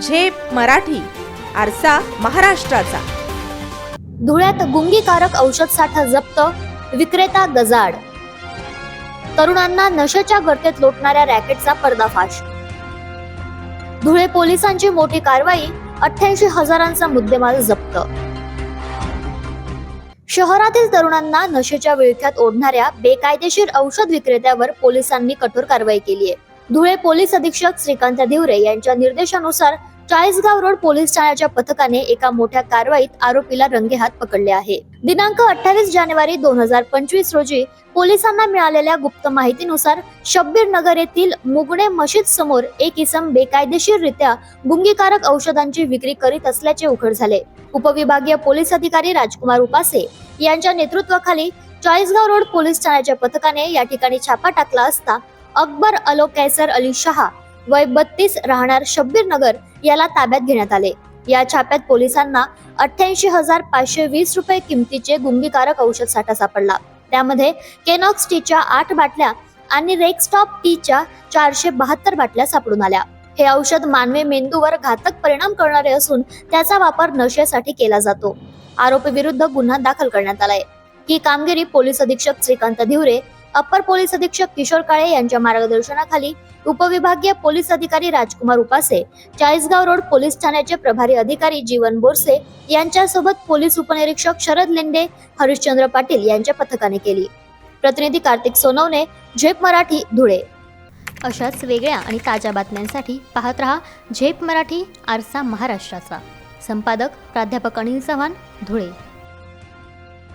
झेप मराठी आरसा महाराष्ट्राचा. धुळ्यात गुंगीकारक औषध साठा जप्त विक्रेता गजाड तरुणांना नशेच्या गर्तेत लोटणाऱ्या रॅकेटचा पर्दाफाश. धुळे पोलिसांची मोठी कारवाई अठ्ठ्याऐंशी हजारांचा मुद्देमाल जप्त. शहरातील तरुणांना नशेच्या विळख्यात ओढणाऱ्या बेकायदेशीर औषध विक्रेत्यावर पोलिसांनी कठोर कारवाई केली आहे धुळे पोलीस अधीक्षक श्रीकांत धिवरे यांच्या निर्देशानुसार चाळीसगाव रोड पोलीस ठाण्याच्या पथकाने एका मोठ्या कारवाईत आरोपीला रंगेहात पकडले आहे. दिनांक अठ्ठावीस जानेवारी दोन हजार पंचवीस रोजी पोलिसांना मिळालेल्या गुप्त माहितीनुसार शब्बीर नगर येथील मुगणे मशीद समोर एक इसम बेकायदेशीररित्या गुंगीकारक औषधांची विक्री करीत असल्याचे उघड झाले. उपविभागीय पोलीस अधिकारी राजकुमार उपासे यांच्या नेतृत्वाखाली चाळीसगाव रोड पोलीस ठाण्याच्या पथकाने या ठिकाणी छापा टाकला असता अकबर अलो कैसर अली शहा वय बत्तीस राहणार शब्बीर नगर याला ताब्यात घेण्यात आले. या छाप्यात पोलिसांना अठ्ठ्याऐंशी हजार पाचशे वीस रुपये किमतीचे गुंगीकारक औषध साठा सापडला. त्यामध्ये केनॉक्स टीच्या आठ बाटल्या आणि रेक्स्टॉप टीच्या चारशे बहात्तर बाटल्या सापडून आल्या. हे औषध मानवी मेंदूवर घातक परिणाम करणारे असून त्याचा वापर नशेसाठी केला जातो. आरोपी विरुद्ध गुन्हा दाखल करण्यात आलाय. ही कामगिरी पोलीस अधीक्षक श्रीकांत धिवरे अप्पर पोलीस अधीक्षक किशोर काळे यांच्या मार्गदर्शनाखाली उपविभागीय पोलीस अधिकारी राजकुमार उपासे चाळीसगाव रोड पोलीस ठाण्याचे प्रभारी अधिकारी जीवन बोरसे यांच्यासोबत पोलीस उपनिरीक्षक शरद लेंडे हरिश्चंद्र पाटील यांच्या पथकाने केली. प्रतिनिधी कार्तिक सोनवणे झेप मराठी धुळे. अशाच वेगळ्या आणि ताज्या बातम्यांसाठी पाहत रहा झेप मराठी आरसा महाराष्ट्राचा. संपादक प्राध्यापक अनिल चव्हाण धुळे.